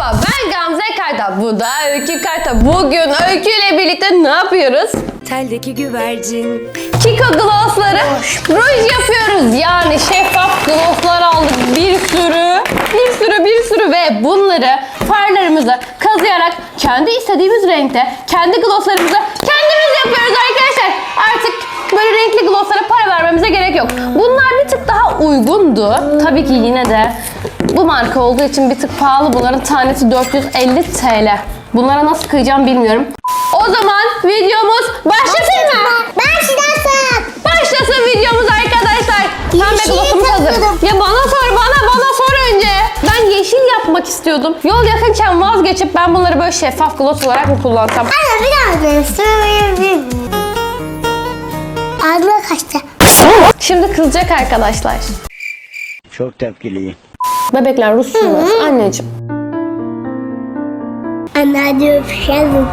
Merhaba ben Gamze Karta. Bu da Öykü Karta. Bugün Öykü ile birlikte ne yapıyoruz? Teldeki güvercin Kiko glossları ruj yapıyoruz. Yani şeffaf glosslar aldık. Bir sürü, bir sürü, bir sürü ve bunları farlarımıza kazıyarak kendi istediğimiz renkte kendi glosslarımızı kendimiz yapıyoruz arkadaşlar. Artık böyle renkli glosslara para vermemize gerek yok. Bunlar bir tık daha uygundu. Tabii ki yine de bu marka olduğu için bir tık pahalı. Bunların tanesi 450 TL. Bunlara nasıl kıyacağım bilmiyorum. O zaman videomuz başlasın mı? Başlasın. Başlasın videomuz arkadaşlar. Pembe glossumuz hazır. Ya bana sor bana bana sor önce. Ben yeşil yapmak istiyordum. Yol yakınken vazgeçip ben bunları böyle şeffaf gloss olarak mı kullansam? Anne biraz da söyleyebilir miyim? Ağzıma kaçtı. Şimdi kızacak arkadaşlar. Çok tepkiliyim. Bebekler Rusçuymuş anneciğim. Anne hadi öpüşelim.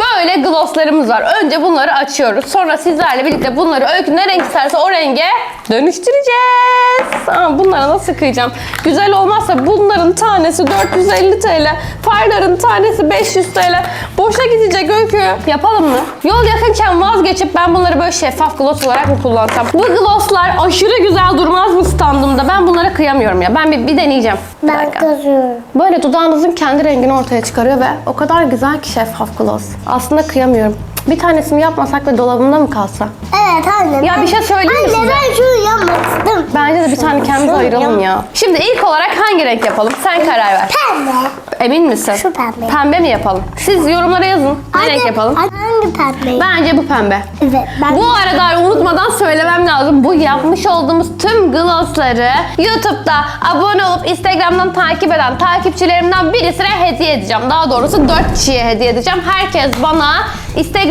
Böyle glosslarımız var. Önce bunları açıyoruz. Sonra sizlerle birlikte bunları öykü ne renk isterse o renge dönüştüreceğiz. Aa, bunlara nasıl kıyacağım? Güzel olmazsa bunların tanesi 450 TL. Farların tanesi 500 TL. Boşa gidecek öykü. Yapalım mı? Yol yakınken vazgeçip ben bunları böyle şeffaf gloss olarak mı kullansam? Bu glosslar aşırı güzel durmaz mı standımda? Ben bunlara kıyamıyorum ya. Ben bir, bir deneyeceğim. Bir Ben kazıyorum. Böyle dudağınızın kendi rengini ortaya çıkarıyor ve o kadar güzel ki şeffaf gloss. Aslında kıyamıyorum. Bir tanesini yapmasak ve dolabımda mı kalsa? Evet anne. Ya ben- bir şey söyleyeyim mi Anne size? ben şunu yapmadım. Bence de bir tane kendimize ayıralım ya. Şimdi ilk olarak hangi renk yapalım? Sen karar ver. Pembe. Emin misin? Şu pembe. Pembe mi yapalım? Siz yorumlara yazın. Ne renk yapalım? Hangi pembe? Bence bu pembe. Evet ben. Bu arada unutmadan söylemem lazım. Bu yapmış olduğumuz tüm glossları YouTube'da abone olup Instagram'dan takip eden takipçilerimden birisine hediye edeceğim. Daha doğrusu 4 kişiye hediye edeceğim. Herkes bana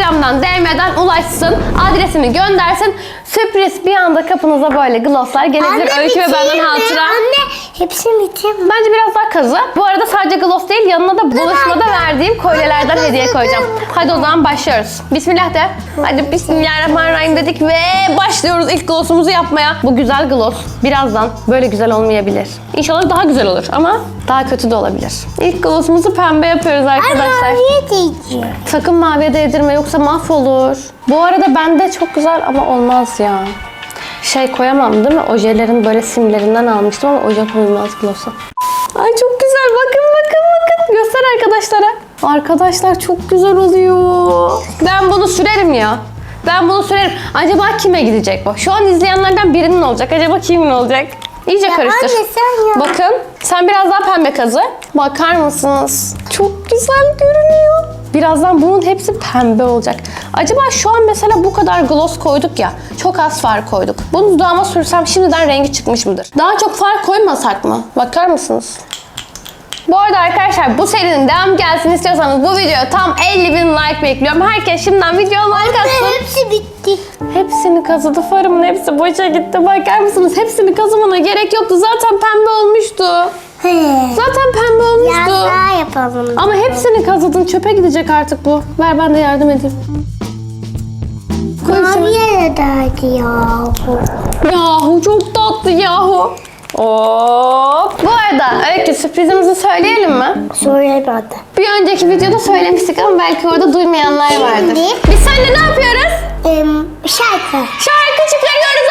Instagram'dan DM'den ulaşsın. Adresini göndersin. Sürpriz bir anda kapınıza böyle glosslar gelebilir. Öykü ve benden hatıra. Anne hepsi bitireyim mi? Bence biraz daha kazı. Bu arada sadece gloss değil yanına da buluşmada verdiğim kolyelerden hediye koyacağım. Hadi o zaman başlıyoruz. Bismillah de. Hadi bismillahirrahmanirrahim dedik ve başlıyoruz ilk glossumuzu yapmaya. Bu güzel gloss birazdan böyle güzel olmayabilir. İnşallah daha güzel olur ama daha kötü de olabilir. İlk glossumuzu pembe yapıyoruz arkadaşlar. Maviye diyeceğim. Sakın maviye değdirme yoksa mahvolur. Bu arada bende çok güzel ama olmaz ya. Şey koyamam değil mi? Ojelerin böyle simlerinden almıştım ama oje koymaz gloss'a. Ay çok güzel. Bakın bakın bakın. Göster arkadaşlara. Arkadaşlar çok güzel oluyor. Ben bunu sürerim ya. Ben bunu sürerim. Acaba kime gidecek bu? Şu an izleyenlerden birinin olacak. Acaba kimin olacak? İyice karıştır. anne sen ya. Bakın. Sen biraz daha pembe kazı. Bakar mısınız? Çok güzel görünüyor. Birazdan bunun hepsi pembe olacak. Acaba şu an mesela bu kadar gloss koyduk ya. Çok az far koyduk. Bunu dudağıma sürsem şimdiden rengi çıkmış mıdır? Daha çok far koymasak mı? Bakar mısınız? Bu arada arkadaşlar bu serinin devam gelsin istiyorsanız bu videoya tam 50 bin like bekliyorum. Herkes şimdiden video like atsın. Hepsi bitti. Hepsini kazıdı farımın hepsi boşa gitti. Bakar mısınız? Hepsini kazımana gerek yoktu. Zaten pembe olmuştu. Zaten pembe Biraz olmuştu. daha yapalım. Ama hepsini kazıdın. Çöpe gidecek artık bu. Ver ben de yardım edeyim. Koy. Maviye de derdi yahu. Yahu çok tatlı yahu. Hop. Bu arada Öykü sürprizimizi söyleyelim mi? Söylemedi. Bir önceki videoda söylemiştik ama belki orada duymayanlar vardır. Şimdi? Biz seninle ne yapıyoruz? Em, şarkı. Şarkı çıkarıyoruz.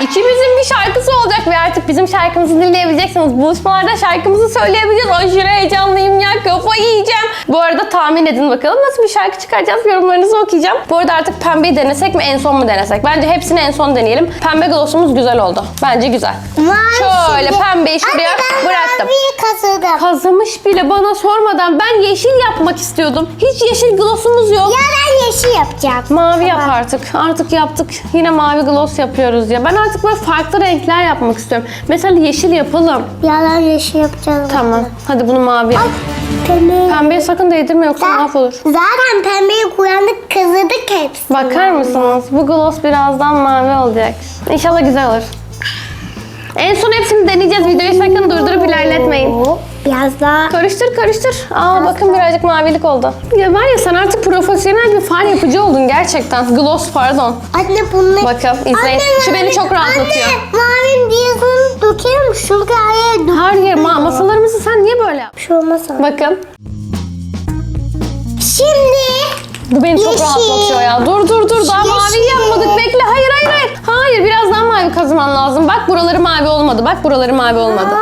İkimizin bir şarkısı olacak ve artık bizim şarkımızı dinleyebileceksiniz. Buluşmalarda şarkımızı söyleyebileceğiz. Aşırı heyecanlıyım ya. Kafayı yiyeceğim. Bu arada tahmin edin bakalım nasıl bir şarkı çıkaracağız. Yorumlarınızı okuyacağım. Bu arada artık pembeyi denesek mi en son mu denesek? Bence hepsini en son deneyelim. Pembe glossumuz güzel oldu. Bence güzel. Mavi Şöyle şimdi. pembeyi şuraya Anne ben bıraktım. maviyi kazıdım. Kazımış bile bana sormadan ben yeşil yapmak istiyordum. Hiç yeşil glossumuz yok. Ya ben yeşil yapacağım. Mavi yap artık. Artık yaptık. Yine mavi gloss yapıyoruz ya. Ben artık böyle farklı renkler yapmak istiyorum. Mesela yeşil yapalım. Ya ben yeşil yapacağım. Tamam. Hadi bunu mavi yap. Pembe. Pembeye sakın değdirme yoksa mahvolur. Zaten pembeyi kullandık kazıdık hepsini. Bakar mısınız? Bu gloss birazdan mavi olacak. İnşallah güzel olur. En son hepsini deneyeceğiz. Videoyu sakın. Hop, Daha. Karıştır karıştır. Aa bakın birazcık mavilik oldu. Ya var ya sen artık profesyonel bir far yapıcı oldun gerçekten. Gloss pardon. Anne bunu... Bakın, izleyin. Şu beni çok rahatlatıyor. Anne mavinin diyazını dökerim araya Her yer ma- masalarımızı sen niye böyle yap? Bir şey olmaz. Bakın. Şimdi Bu beni çok Yeşil. rahatlatıyor ya. Dur dur dur daha mavi Yeşil. yapmadık. Bekle. Hayır hayır hayır. Hayır biraz daha mavi kazıman lazım. Bak buraları mavi olmadı. Bak buraları mavi olmadı.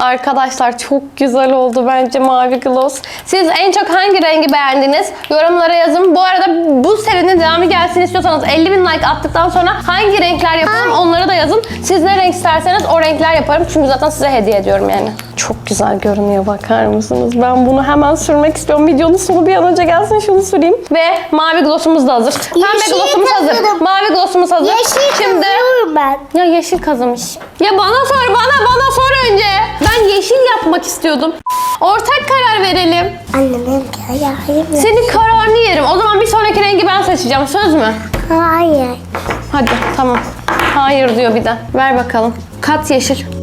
Arkadaşlar çok güzel oldu bence mavi gloss. Siz en çok hangi rengi beğendiniz? Yorumlara yazın. Bu arada bu serinin devamı gelsin istiyorsanız 50 bin like attıktan sonra hangi renkler yapalım onları da yazın. Siz ne renk isterseniz o renkler yaparım. Çünkü zaten size hediye ediyorum yani. Çok güzel görünüyor bakar mısınız? Ben bunu hemen sürmek istiyorum. Videonun sonu bir an önce gelsin şunu süreyim. Ve mavi glossumuz da hazır. Pembe Yeşil glossumuz hazır. kazıdım. Mavi glossumuz hazır. yeşil Şimdi kazıyorum ben. ya yeşil kazımış. Ya bana sor bana bana sor önce. Ben yeşil yapmak istiyordum. Ortak karar verelim. Anne benimki hayır. Senin kararını yerim. O zaman bir sonraki rengi ben seçeceğim. Söz mü? Hayır. Hadi tamam. Hayır diyor bir de. Ver bakalım. Kat yeşil.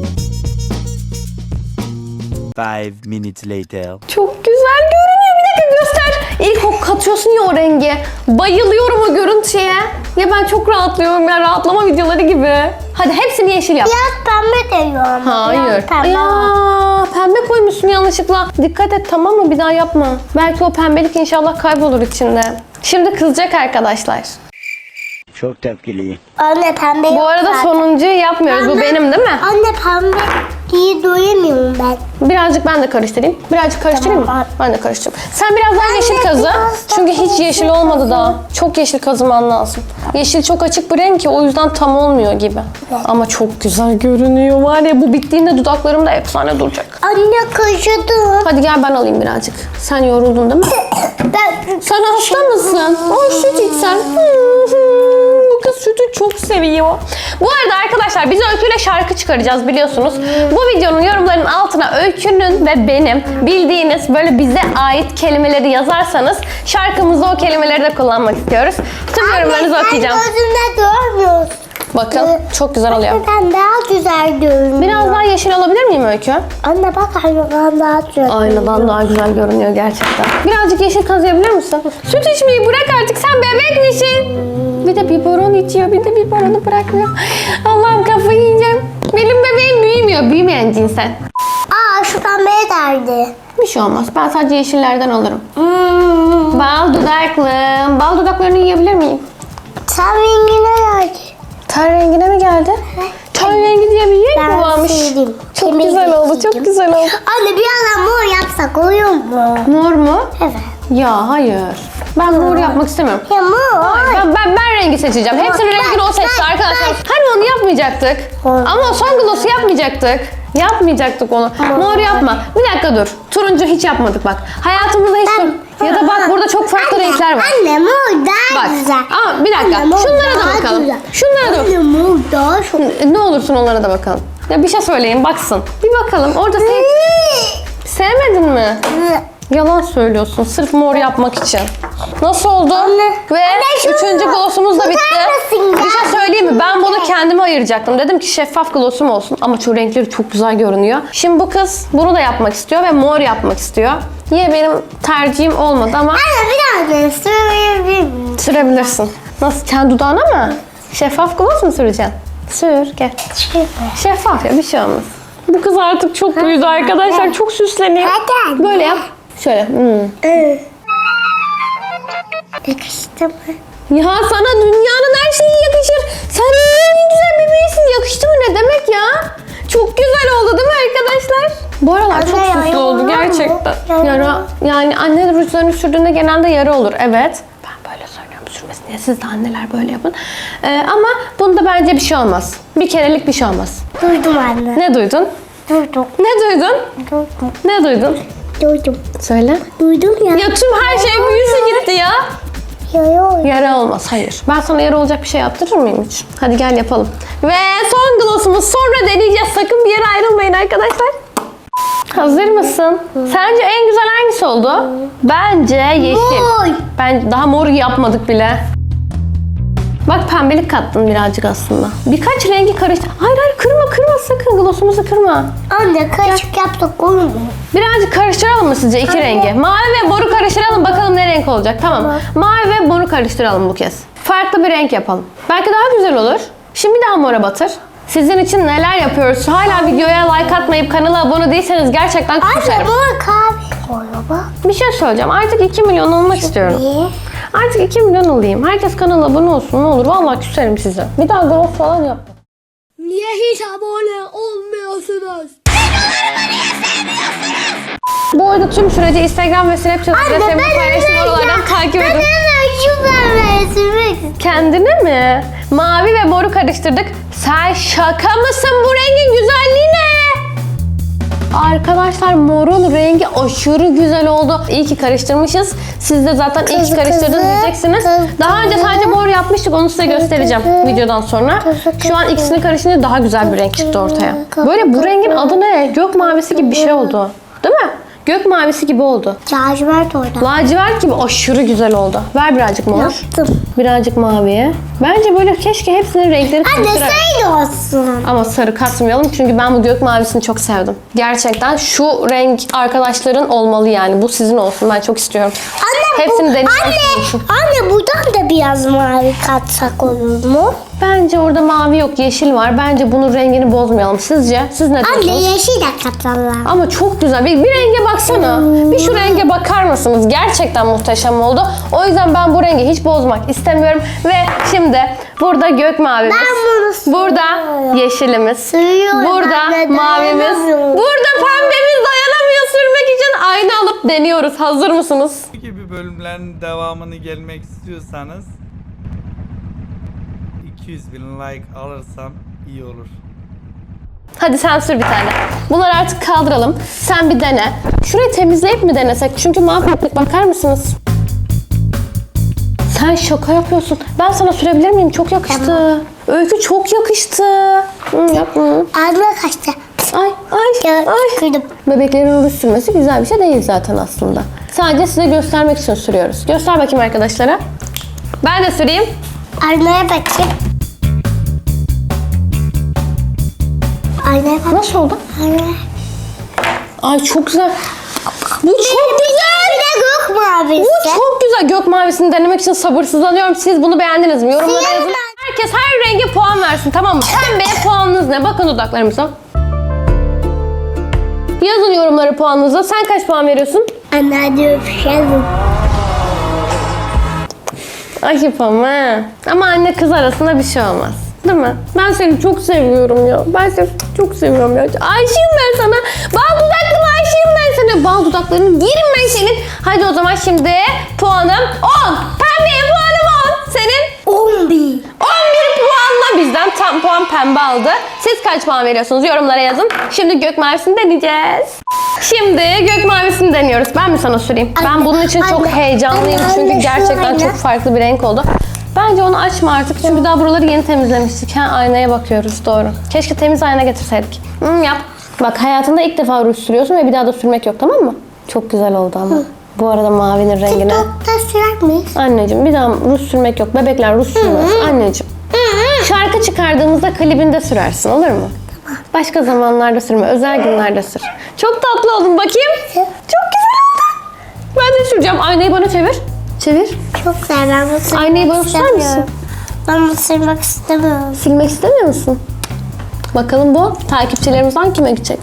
Five minutes later. Çok güzel görünüyor. Bir dakika göster. İlk o katıyorsun ya o rengi. Bayılıyorum o görüntüye. Ya ben çok rahatlıyorum ya. Rahatlama videoları gibi. Hadi hepsini yeşil yap. Biraz pembe ama. Hayır. Biraz pembe. Ya pembe koymuşsun yanlışlıkla. Dikkat et tamam mı? Bir daha yapma. Belki o pembelik inşallah kaybolur içinde. Şimdi kızacak arkadaşlar. Çok tepkiliyim. Anne pembe Bu yok arada zaten. sonuncuyu yapmıyoruz. Bu Anne- benim değil mi? Anne pembe iyi doyamıyorum ben. Birazcık ben de karıştırayım. Birazcık karıştırayım Tamam, mı? Ben de karıştırayım. Sen biraz daha yeşil kazı. Çünkü hiç yeşil olmadı daha. Çok yeşil kazıman lazım. Yeşil çok açık bir renk ki o yüzden tam olmuyor gibi. Ama çok güzel görünüyor var ya bu bittiğinde dudaklarımda efsane duracak. Anne kaşıdım. Hadi gel ben alayım birazcık. Sen yoruldun değil mi? Ben Sen hasta mısın? O süt içsen. Çok seviyor. Bu arada arkadaşlar biz Öykü'yle şarkı çıkaracağız biliyorsunuz. Bu videonun yorumlarının altına Öykü'nün ve benim bildiğiniz böyle bize ait kelimeleri yazarsanız şarkımızda o kelimeleri de kullanmak istiyoruz. Tüm yorumlarınızı okuyacağım. Sen gözümde görmüyorsun. Bakın çok güzel oluyor. Ben daha güzel görünüyor. Biraz daha yeşil alabilir miyim Öykü? Anne bak aynadan daha güzel. Aynadan daha güzel görünüyor gerçekten. Birazcık yeşil kazıyabilir misin? Süt içmeyi bırak artık sen bebek misin? Bir de biberon içiyor bir de biberonu bırakmıyor. Allah'ım kafayı yiyeceğim. Benim bebeğim büyümüyor. Büyümeyen cinsen. Aa şu pembeye derdi. Bir şey olmaz. Ben sadece yeşillerden alırım. Hmm. Bal dudaklım. Bal dudaklarını yiyebilir miyim? Sen rengine derdi. Ten rengine mi geldi? Ten rengi diye bir renk mi varmış? sevdim. Çok Kemik güzel oldu, sevdim. çok güzel oldu. Anne bir yana mor yapsak oluyor mu? Mor mu? Evet. Ya hayır. Ben mor yapmak istemiyorum. Ya mor. Ben, ben, ben rengi seçeceğim. Hepsinin rengini o seçti arkadaşlar. ben- Hani onu yapmayacaktık. Mor. Ama son gloss'u yapmayacaktık. Yapmayacaktık onu. Mor yapma. Bir dakika dur. Turuncu hiç yapmadık bak. Hayatımızda hiç tur- Ya da bak burada çok farklı Anne, renkler var. Anne mor daha Bak. güzel. Ama bir dakika. Anne, mor Şunlara da daha bakalım. güzel. Şunlara da Anne mor daha çok. Ne olursun onlara da bakalım. Ya bir şey söyleyin baksın. Bir bakalım. Orada sev... sevmedin mi? Yalan söylüyorsun sırf mor yapmak için. Nasıl oldu? Ve Anne, üçüncü glossumuz da bitti. Bir şey söyleyeyim mi? Ben bunu kendime ayıracaktım. Dedim ki şeffaf glossum olsun ama şu renkleri çok güzel görünüyor. Şimdi bu kız bunu da yapmak istiyor ve mor yapmak istiyor. Niye benim tercihim olmadı ama Anne bir daha söyleyebilir miyim? sürebilirsin. Nasıl? Kendi dudağına mı? Şeffaf gloss mu süreceksin? Sür gel. Şeffaf ya bir şey olmaz. Bu kız artık çok büyüdü arkadaşlar. Çok süsleniyor. Anne. Böyle yap. Şöyle. hmm. Yakıştı mı? Ya sana dünyanın her şeyi yakışır. Sen dünyanın en güzel bebeğisin. Yakıştı mı ne demek ya? Çok güzel oldu değil mi arkadaşlar? Bu aralar Anne, çok yara süslü oldu var mı? gerçekten. Yara. Yara yani anne rujlarını sürdüğünde genelde yara olur. Evet. Ben böyle söylüyorum sürmesin diye. Siz de anneler böyle yapın. Ee, ama bunda bence bir şey olmaz. Bir kerelik bir şey olmaz. Duydum anne. Ne duydun? Duydum. Ne duydun? Duydum. Ne duydun? Duydum. Söyle. Duydum ya. Ya tüm her şey büyüsü gitti ya. Ya ya. Yara olmaz, hayır. Ben sana yara olacak bir şey yaptırır mıyım hiç? Hadi gel yapalım. Ve son glossumuz sonra deneyeceğiz. Sakın bir yere ayrılmayın arkadaşlar. Hazır mısın? Sence en güzel hangisi oldu? Bence yeşil. Mor. Ben daha mor yapmadık bile. Bak pembelik kattım birazcık aslında. Birkaç rengi karıştı. Hayır hayır kırma kırma sakın glossumuzu kırma. Anne kaşık yapsak olur mu? Birazcık karıştıralım mı sizce iki rengi? Mavi ve moru karıştıralım bakalım ne renk olacak. Tamam. Mavi ve moru karıştıralım bu kez. Farklı bir renk yapalım. Belki daha güzel olur. Şimdi daha mora batır. Sizin için neler yapıyoruz? Hala videoya like atmayı atmayıp kanala abone değilseniz gerçekten Anne küserim. bana kahve koyuyor bak. Bir şey söyleyeceğim. Artık 2 milyon olmak istiyorum. Niye? Artık 2 milyon olayım. Herkes kanala abone olsun ne olur. Vallahi küserim size. Bir daha growth falan yap. Niye hiç abone olmuyorsunuz? Bu arada tüm süreci Instagram ve Snapchat adreslerimi paylaştım. Oralardan takip edin. Kendine mi? Mavi ve moru karıştırdık. Sen şaka mısın? Bu rengin güzelliği? Arkadaşlar morun rengi aşırı güzel oldu. İyi ki karıştırmışız. Siz de zaten iyi ki karıştırdınız diyeceksiniz. kızı, Daha önce sadece mor yapmıştık. Onu size göstereceğim kızı, videodan sonra. kızı, Şu an ikisini karıştırınca daha güzel bir renk çıktı ortaya. Böyle bu rengin adı ne? Gök mavisi gibi bir şey oldu. Değil mi? Gök mavisi gibi oldu. Lacivert orada. Lacivert gibi aşırı güzel oldu. Ver birazcık mor. Yaptım. Birazcık maviye. Bence böyle keşke hepsinin renkleri Anne karıştırarak- olsun. Ama sarı katmayalım çünkü ben bu gök mavisini çok sevdim. Gerçekten şu renk arkadaşların olmalı yani. Bu sizin olsun. Ben çok istiyorum. Anne Hepsini bu, deneyeceğim anne, anne buradan da biraz mavi katsak olur mu? Bence orada mavi yok, yeşil var. Bence bunun rengini bozmayalım. Sizce? Siz ne Anne diyorsunuz? yeşil de katalım. Ama çok güzel. Bir, bir renge baksana. Bir şu renge bakar mısınız? Gerçekten muhteşem oldu. O yüzden ben bu rengi hiç bozmak istemiyorum. Ve şimdi burada gök mavimiz. Ben bunu Burada yeşilimiz. Sürüyorum Burada mavimiz. Burada pembemiz dayanamıyor sürmek için ayna alıp deniyoruz. Hazır mısınız? gibi bölümlerin devamını gelmek istiyorsanız 200 bin like alırsam iyi olur. Hadi sen sür bir tane. Bunları artık kaldıralım. Sen bir dene. Şurayı temizleyip mi denesek? Çünkü mahvettik. Bakar mısınız? Sen şaka yapıyorsun. Ben sana sürebilir miyim? Çok yakıştı. Öykü çok yakıştı. Hı, yapma. Ağzına kaçtı. Ay ay Ya, ay. kırdım. Bebeklerin ruj sürmesi güzel bir şey değil zaten aslında. Sadece size göstermek için sürüyoruz. Göster bakayım arkadaşlara. Ben de süreyim. Aynaya bakayım. Aynaya bak. Nasıl oldu? Aynaya. Ay çok güzel. Bu çok güzel. Bir de gök mavisi. Bu çok güzel. Gök mavisini denemek için sabırsızlanıyorum. Siz bunu beğendiniz mi? Yorumlara Siyah yazın. ben. Herkes her renge puan versin tamam mı? Pembeye puanınız ne? Bakın dudaklarımıza. Yazın yorumlara puanınızı. Sen kaç puan veriyorsun? Anne hadi öpüşelim. Ayıp ama. Ama anne kız arasında bir şey olmaz. Değil mi? Ben seni çok seviyorum ya. Ben seni çok seviyorum ya. Aşığım ben sana. Bal dudaklı sana. Bal dudaklarını yerim ben senin. Hadi o zaman şimdi puanım 10. Pembeye puanım 10. Senin 11. 11 puanla bizden tam puan pembe aldı. Siz kaç puan veriyorsunuz? Yorumlara yazın. Şimdi gök mavisini deneyeceğiz. Şimdi gök mavisini deniyoruz. Ben mi sana süreyim? ben bunun için çok heyecanlıyım çünkü gerçekten çok farklı bir renk oldu. Bence onu açma artık çünkü daha buraları yeni temizlemiştik. Ha, aynaya bakıyoruz doğru. Keşke temiz ayna getirseydik. Hmm, yap. Bak hayatında ilk defa ruj sürüyorsun ve bir daha da sürmek yok tamam mı? Çok güzel oldu ama. Bu arada mavinin rengine. TikTok'ta sürer miyiz? Anneciğim bir daha ruj sürmek yok. Bebekler ruj sürmez. Anneciğim. Şarkı çıkardığımızda klibinde sürersin olur mu? Başka zamanlarda sürme. Özel günlerde sür. Çok tatlı oldun bakayım. Çok güzel oldu. Ben de süreceğim. Aynayı bana çevir. Çevir. Çok güzel. Ben bunu sürmek Aynayı bana tutar mısın? Ben bunu sürmek istemiyorum. Silmek istemiyor musun? Bakalım bu takipçilerimizden kime gidecek?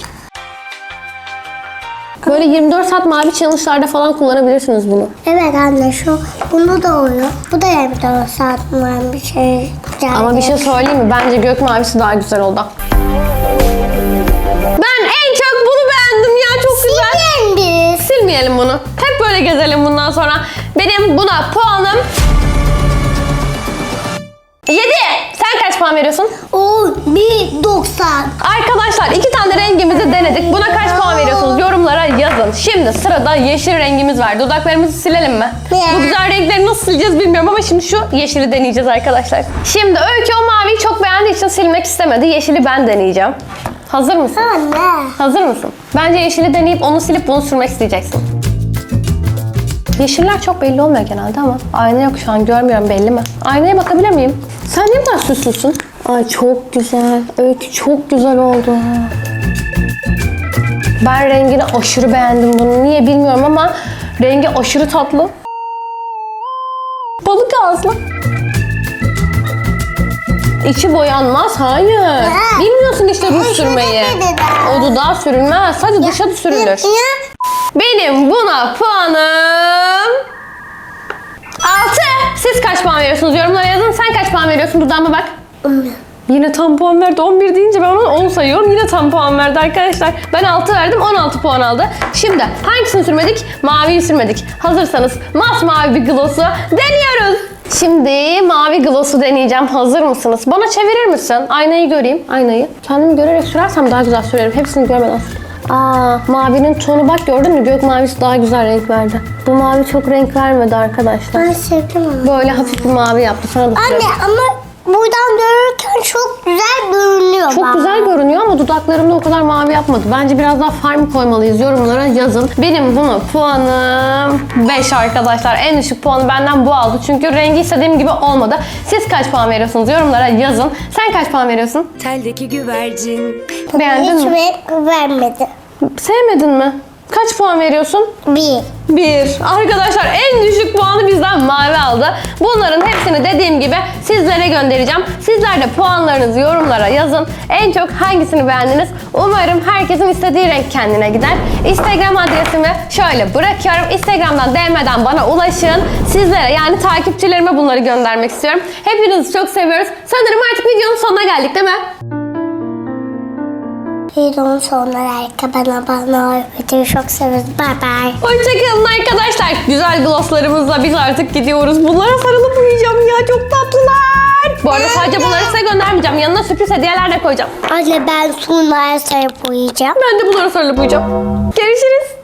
Böyle 24 saat mavi challenge'larda falan kullanabilirsiniz bunu. Evet anne şu bunu da oluyor. Bu da yani bir de saat var bir şey. Ama bir şey söyleyeyim mi? Bence gök mavisi daha güzel oldu. Ben en çok bunu beğendim ya. Çok güzel. Beğendik. Silmeyelim bunu. Hep böyle gezelim bundan sonra. Benim buna puanım 7. Puan veriyorsun? O bir 90. Arkadaşlar iki tane rengimizi denedik. Buna kaç puan veriyorsunuz? Yorumlara yazın. Şimdi sırada yeşil rengimiz var. Dudaklarımızı silelim mi? Bu güzel renkleri nasıl sileceğiz bilmiyorum ama şimdi şu yeşili deneyeceğiz arkadaşlar. Şimdi Öykü o maviyi çok beğendiği için silmek istemedi. Yeşili ben deneyeceğim. Hazır mısın? Anne. Hazır mısın? Bence yeşili deneyip onu silip bunu sürmek isteyeceksin. Yeşiller çok belli olmuyor genelde ama ayna yok şu an görmüyorum belli mi? Aynaya bakabilir miyim? Sen ne kadar süslüsün? Ay çok güzel. Öykü çok güzel oldu. Ben rengini aşırı beğendim bunu. Niye bilmiyorum ama rengi aşırı tatlı. Balık ağızlı. İçi boyanmaz. Hayır. Bilmiyorsun işte şurada sürmeyi. O dudağa sürülmez. Sadece dışa da sürülür. Benim buna puanım 6. Siz kaç puan veriyorsunuz? Yorumlara yazın. Sen kaç puan veriyorsun? Dudağıma bak. Yine tam puan verdi. 11 deyince ben ona 10 sayıyorum. Yine tam puan verdi arkadaşlar. Ben 6 verdim. 16 puan aldı. Şimdi hangisini sürmedik? Maviyi sürmedik. Hazırsanız masmavi bir gloss'u deniyoruz. Şimdi mavi gloss'u deneyeceğim. Hazır mısınız? Bana çevirir misin? Aynayı göreyim. Aynayı. Kendimi görerek sürersem daha güzel sürerim. Hepsini görmeden sür. Aa, mavinin tonu bak gördün mü? Gök mavisi daha güzel renk verdi. Bu mavi çok renk vermedi arkadaşlar. Ben sevdim onu. Böyle hafif bir mavi yaptı. Sana da. Anne ama buradan görürken çok güzel görünüyor. Çok bana. güzel görünüyor ama dudaklarımda o kadar mavi yapmadı. Bence biraz daha far mı koymalıyız? Yorumlara yazın. Benim buna puanım 5 arkadaşlar. En düşük puanı benden bu aldı. Çünkü rengi istediğim gibi olmadı. Siz kaç puan veriyorsunuz? Yorumlara yazın. Sen kaç puan veriyorsun? Teldeki güvercin. Beğendin Hiç mi? vermedi. Sevmedin mi? Kaç puan veriyorsun? Bir. 1. Arkadaşlar en düşük puanı bizden mavi aldı. Bunların hepsini dediğim gibi sizlere göndereceğim. Sizler de puanlarınızı yorumlara yazın. En çok hangisini beğendiniz? Umarım herkesin istediği renk kendine gider. Instagram adresimi şöyle bırakıyorum. Instagram'dan DM'den bana ulaşın. Sizlere yani takipçilerime bunları göndermek istiyorum. Hepinizi çok seviyoruz. Sanırım artık videonun sonuna geldik değil mi? Videonun sonuna like, abone abone Videoyu çok seviyoruz. Bye bye. Hoşçakalın arkadaşlar. Güzel glosslarımızla biz artık gidiyoruz. Bunlara sarılıp uyuyacağım ya. Çok tatlılar. Bu arada sadece bunları size göndermeyeceğim. Yanına sürpriz hediyeler de koyacağım. Anne ben sunmaya sarıp uyuyacağım. Ben de bunlara sarılıp uyuyacağım. Görüşürüz.